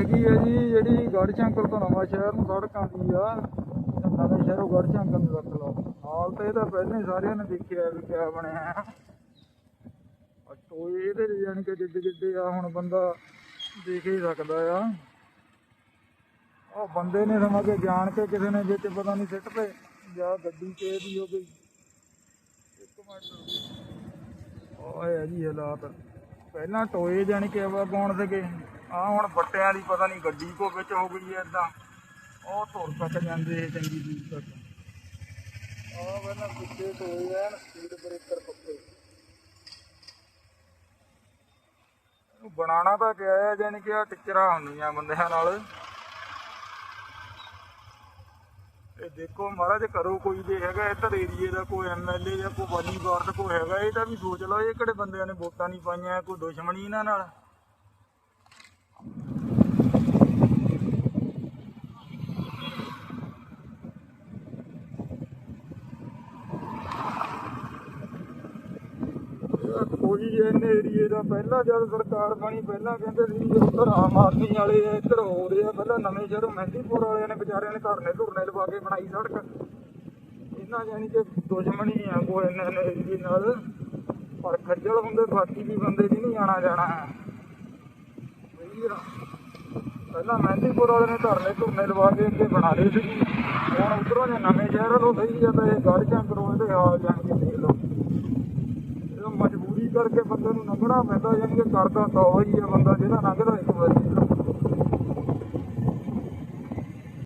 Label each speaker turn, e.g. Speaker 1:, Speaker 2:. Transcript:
Speaker 1: ਹੈਗੀ ਹੈ ਜੀ, ਜਿਹੜੀ ਗੜ ਸ਼ੰਕਰ ਤੋਂ ਨਵਾਂ ਸ਼ਹਿਰ ਨੂੰ ਸੜਕਾਂ ਦੀ ਆ, ਨਵੇਂ ਸ਼ਹਿਰੋਂ ਗੜ ਨੂੰ ਰੱਖ ਲਓ। ਹਾਲ ਤਾਂ ਇਹਦਾ ਪਹਿਲਾਂ ਹੀ ਸਾਰਿਆਂ ਨੇ ਦੇਖਿਆ ਵੀ ਕਿਆ ਬਣਿਆ। ਟੋਏ ਇਹਦੇ ਚ ਜਾਣੀ ਕਿ ਜਿੱਡੇ ਆ, ਹੁਣ ਬੰਦਾ ਦੇਖ ਹੀ ਸਕਦਾ ਆ। ਉਹ ਬੰਦੇ ਨੇ ਸਮਾਂ ਕੇ ਜਾਣ ਕੇ ਕਿਸੇ ਨੇ ਵਿੱਚ ਪਤਾ ਨਹੀਂ ਸਿੱਟ ਪਏ ਜਾਂ ਗੱਡੀ ਤੇ ਦੀ ਹੋ ਗਈ। ਇੱਕ ਮਿੰਟ ਓਏ ਜੀ ਹਾਲਾਤ। ਪਹਿਲਾਂ ਟੋਏ ਜਾਣੀ ਕਿ ਆਵਾ ਪਾਉਣ ਸੀਗੇ। ਆ ਹੁਣ ਬੱਟਿਆਂ ਦੀ ਪਤਾ ਨਹੀਂ ਗੱਡੀ ਕੋ ਵਿੱਚ ਹੋ ਗਈ ਐ ਇਦਾਂ ਉਹ ਧੁਰ ਤੱਕ ਜਾਂਦੇ ਚੰਗੀ ਦੂਰ ਤੱਕ। ਆ ਪਹਿਲਾਂ ਪਿੱਛੇ ਟੋਏ ਐਨ ਸਪੀਡ ਬ੍ਰੇਕਰ ਪੱਕੇ ਇਹਨੂੰ ਬਣਾਉਣਾ ਤਾਂ ਕਿਹਾ ਹੈ, ਜਾਣੀ ਕਿ ਆ ਟਿਚਰਾਂ ਹੁੰਦੀਆਂ ਬੰਦਿਆਂ ਨਾਲ। ਇਹ ਦੇਖੋ ਮਹਾਰਾਜ ਕਰੋ ਕੋਈ ਜੇ ਹੈਗਾ ਇੱਧਰ ਏਰੀਏ ਦਾ, ਕੋਈ ਐਮਐਲਏ ਜਾਂ ਕੋਈ ਵਾਲੀ ਵਾਰਡ ਕੋਈ ਹੈਗਾ, ਇਹ ਤਾਂ ਵੀ ਸੋਚ ਲਓ, ਇਹ ਕਿਹੜੇ ਬੰਦਿਆਂ ਨੇ ਵੋਟਾਂ ਨਹੀਂ ਪਾਈਆਂ, ਕੋਈ ਦੁਸ਼ਮਣੀ ਇਹਨਾਂ ਨਾਲ। ਕੋਈ ਇਹਨੇ ਏਰੀਏ ਦਾ ਪਹਿਲਾਂ ਜਦ ਸਰਕਾਰ ਬਣੀ, ਪਹਿਲਾਂ ਕਹਿੰਦੇ ਸੀ ਉੱਧਰ ਆਮ ਆਦਮੀ ਵਾਲੇ ਆ ਇੱਧਰ ਹੋ ਰਹੇ ਆ, ਪਹਿਲਾਂ ਨਵੇਂ ਸ਼ਹਿਰ ਮਹਿੰਦੀਪੁਰ ਵਾਲਿਆਂ ਨੇ ਵਿਚਾਰਿਆਂ ਨੇ ਧਰਨੇ ਧੁਰਨੇ ਲਵਾ ਕੇ ਬਣਾਈ ਸੜਕ। ਇਹਨਾਂ ਜਾਨੀ ਕਿ ਦੁਸ਼ਮਣੀ ਆ ਕੋਈ ਇਹਨਾਂ ਏਰੀਏ ਨਾਲ। ਪਰ ਖੱਜਲ ਹੁੰਦੇ, ਬਾਕੀ ਵੀ ਬੰਦੇ ਜੀ ਨਹੀਂ ਆਣਾ ਜਾਣਾ ਸਹੀ ਆ। ਪਹਿਲਾਂ ਮਹਿੰਦੀਪੁਰ ਵਾਲੇ ਨੇ ਧਰਨੇ ਧੁਰਨੇ ਲਵਾ ਕੇ ਅੱਗੇ ਬਣਾ ਲਏ ਸੀ। ਹੁਣ ਉਧਰੋਂ ਜੇ ਨਵੇਂ ਸ਼ਹਿਰ ਵੱਲੋਂ ਸਹੀ ਆ ਤਾਂ ਇਹ ਗੜ ਚੰਕਰੋਂ ਇਹਦੇ ਹਾਲ ਜਾਣਗੇ ਦੇਖ ਲਓ। ਇਹ ਮਜਬੂਰੀ ਕਰਕੇ ਬੰਦੇ ਨੂੰ ਲੰਘਣਾ ਪੈਂਦਾ, ਯਾਨੀ ਕਿ ਕਰਦਾ ਤਾਂ ਉਹੀ ਆ ਬੰਦਾ ਜਿਹੜਾ ਲੰਘਦਾ ਇੱਕ ਵਾਰੀ।